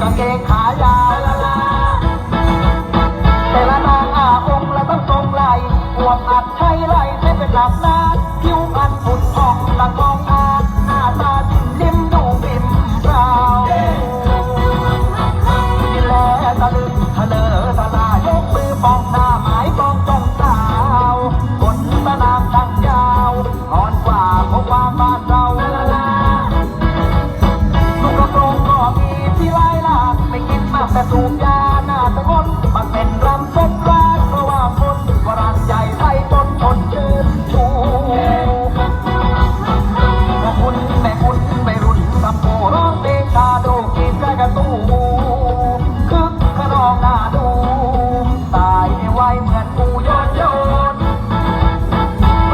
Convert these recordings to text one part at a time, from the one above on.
กางเกงขายาวแต่ละนางอาองค์ละต้องทรงไหลหัวอัดใช้ไหลไม่เป็นหลับหน้าผิวพันผุดผ่องตะกอง สูบยาหน้าตะกนมันเป็นรำสมรักเพราะว่าคนฝรั่งใหญ่ไทยต้นชนชื่นชูพวกคุณแม่คุณไม่รุ่นทำโปร้องเพลงชาโดกินได้กระตู้คึกขนองหน้าดู ตายในวัยเหมือนปูโยนโยน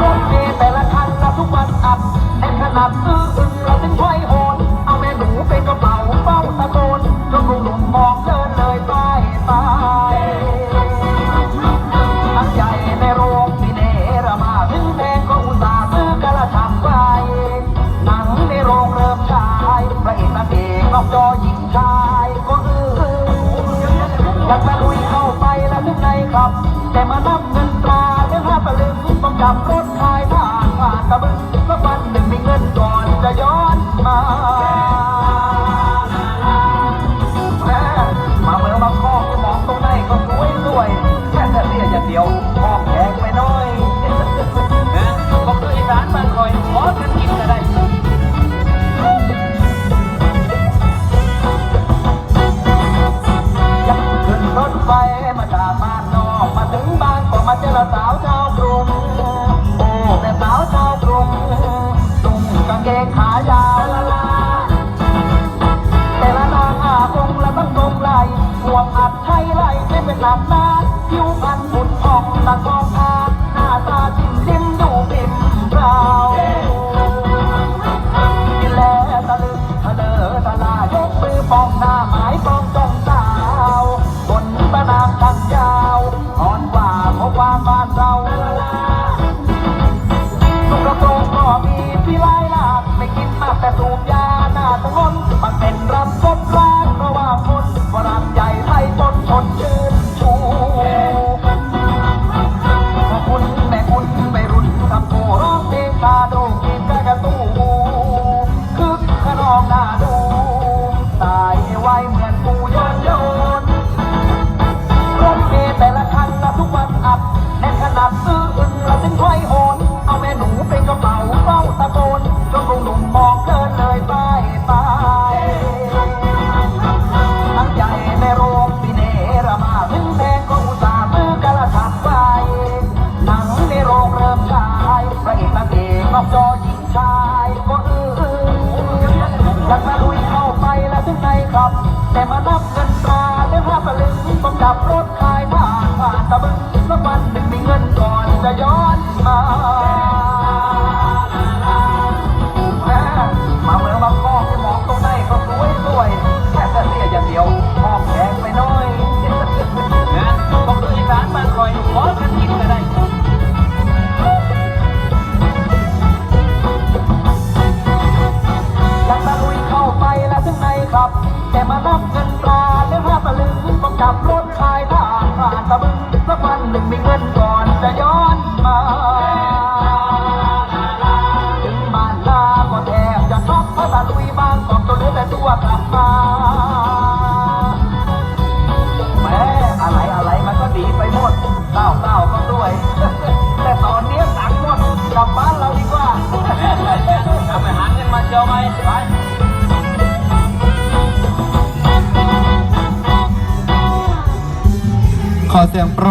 รถเมล์แต่ละคันละทุกวันอัดแน่นขนาดอื้ออึงเราถึงค่อยโแต่ หัวอัดใช้ไหลไม่เป็นหลับหน้าผิวพันผุดผ่องละกองอาหน้าตาจิ้มลิ้มดูบิ่มเปล่ากินแล้วตะลึงทะเลตะลายกมือปองหน้าหมายปองจ้องสาวบนตะนามช่างยาวอ่อนกว่าเพราะความบ้านเราลูกกระโปรงก็มีที่ไล่ลากไม่กินมากแต่สูบยาับ แต่มานับเงินตราเรื่องห้าตะลึงต้องดับรถขายผ่านผ่านตะบึงสักวันหนึ่งมีเงินก่อนจะย้อนมา ต้องจับรถขายผ่านผ่านตะบึงสักวันหนึ่งมีเงินก่อนจะย้อนมาถึงบ้านลาก็แทบจะช็อกเพราะตะลุยบางกอกตัวเลือแต่ตัวกลับมาแม้อะไรอะไรมันก็ดีไปหมดเต้าเต้าก็ด้วย แต่ตอนนี้ตังหมดกลับบ้านเราดีกว่ากลับไปหาเงินมาเชียวไหมไป ขอเสียงปรบ